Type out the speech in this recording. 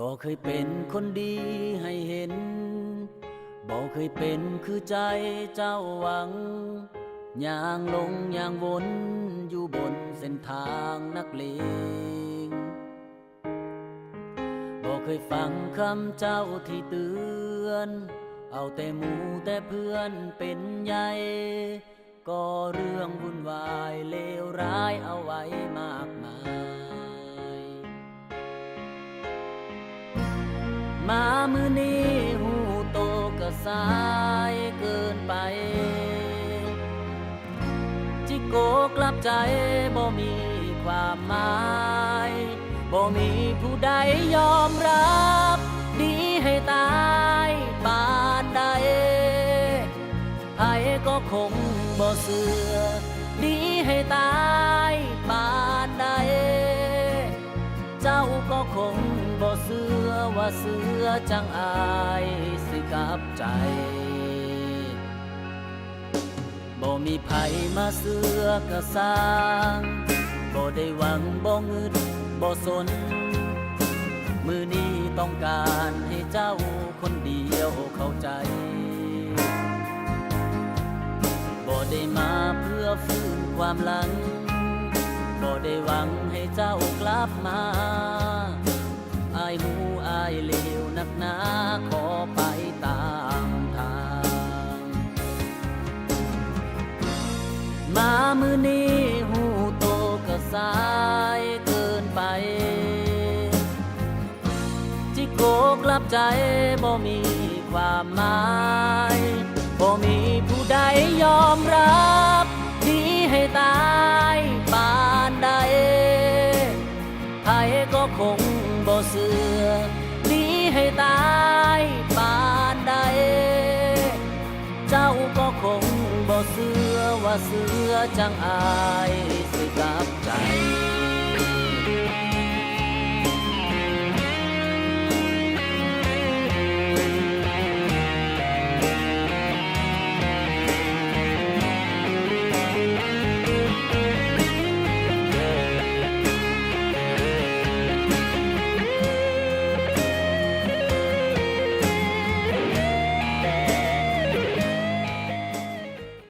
บอกเคยเป็นคนดีให้เห็น บอกเคยเป็นคือใจเจ้าหวังย่างลงย่างวนอยู่บนเส้นทางนักเลงบอกเคยฟังคำเจ้าที่เตือน เอาแต่หมูแต่เพื่อนเป็นใหญ่ มามือนี้หูโตก็สายเกินไป จิโกกลับใจบ่มีความหมายบ่มีผู้ใดยอมรับ ดีให้ตายปานใดไผก็คงบ่เสือ ดีให้ตาย เสือจังอายสิกับใจ บ่มีไผมาเสือกระสร้าง บ่ได้หวังบ่เงินบ่สน มือนี้ต้องการให้เจ้าคนเดียวเข้าใจ บ่ได้มาเพื่อฟื้นความหลัง บ่ได้หวังให้เจ้ากลับมาอายหูายเลวนักหนาขอไปตามทาง มามือนี้หูโตก็สายเกินไป จิโกกลับใจบ่มีความหมายบ่มีผู้ใดยอมรับดีให้ตายปานใดไผก็คงบ่เสือ ให้ตายปานใด เจ้าก็คงบ่เสือว่าเสือจังอายสิก